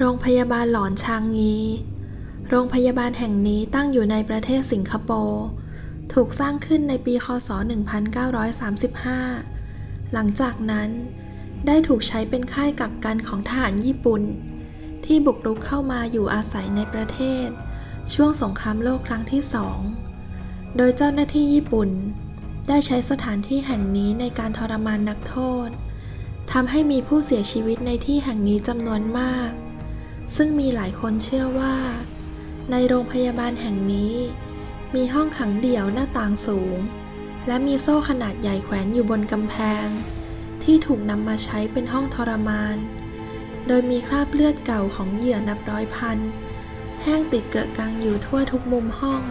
โรงพยาบาลหลอนชางงี โรงพยาบาลแห่งนี้ตั้งอยู่ในประเทศสิงคโปร์ ถูกสร้างขึ้นในปี คศ 1935 หลังจากนั้นได้ถูกใช้เป็นค่ายกักกันของทหารญี่ปุ่น ที่บุกรุกเข้ามาอยู่อาศัยในประเทศ ช่วงสงครามโลกครั้งที่สอง โดยเจ้าหน้าที่ญี่ปุ่น ได้ใช้สถานที่แห่งนี้ในการทรมานนักโทษทำให้มีผู้เสียชีวิตในที่แห่งนี้จำนวนมาก ซึ่งมีหลายคนเชื่อว่า ในโรงพยาบาลแห่งนี้ มีห้องขังเดี่ยวหน้าต่างสูง และมีโซ่ขนาดใหญ่แขวนอยู่บนกำแพง ที่ถูกนำมาใช้เป็นห้องทรมาน โดยมีคราบเลือดเก่าของเหยื่อนับร้อยพัน แห้งติดเกลอะกังอยู่ทั่วทุกมุมห้อง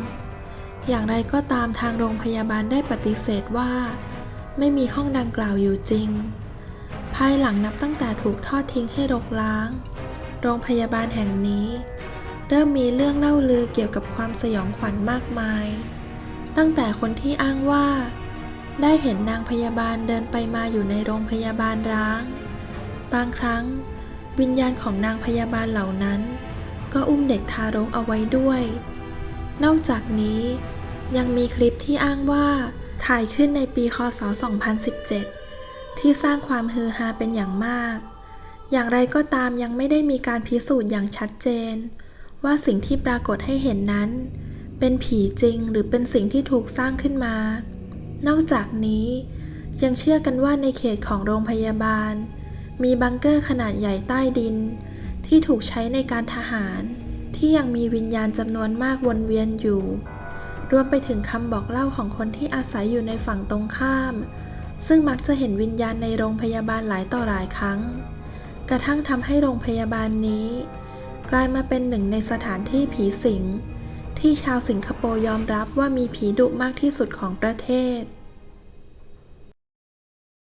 อย่างไรก็ตามทางโรงพยาบาลได้ปฏิเสธว่า ไม่มีห้องดังกล่าวอยู่จริง ภายหลังนับตั้งแต่ถูกทอดทิ้งให้รกร้าง โรงพยาบาลแห่งนี้ เริ่มมีเรื่องเล่าลือเกี่ยวกับความสยองขวัญมากมาย ตั้งแต่คนที่อ้างว่า ได้เห็นนางพยาบาลเดินไปมาอยู่ในโรงพยาบาลร้าง บางครั้ง วิญญาณของนางพยาบาลเหล่านั้น ก็อุ้มเด็กทารกเอาไว้ด้วย นอกจากนี้ยังมีคลิปที่อ้างว่าถ่ายขึ้นในปีคศ 2017 ที่สร้างความฮือฮาเป็นอย่างมาก อย่างไรก็ตามยังไม่ได้มีการพิสูจน์อย่างชัดเจน ว่าสิ่งที่ปรากฏให้เห็นนั้น เป็นผีจริงหรือเป็นสิ่งที่ถูกสร้างขึ้นมา นอกจากนี้ ยังเชื่อกันว่าในเขตของโรงพยาบาล มีบังเกอร์ขนาดใหญ่ใต้ดิน ที่ถูกใช้ในการทหาร ที่ยังมีวิญญาณจำนวนมากวนเวียนอยู่ รวมไปถึงคำบอกเล่าของคนที่อาศัยอยู่ในฝั่งตรงข้าม ซึ่งมักจะเห็นวิญญาณในโรงพยาบาลหลายต่อหลายครั้ง กระทั่งทำให้โรงพยาบาลนี้ กลายมาเป็นหนึ่งในสถานที่ผีสิง ที่ชาวสิงคโปร์ยอมรับว่ามีผีดุมากที่สุดของประเทศ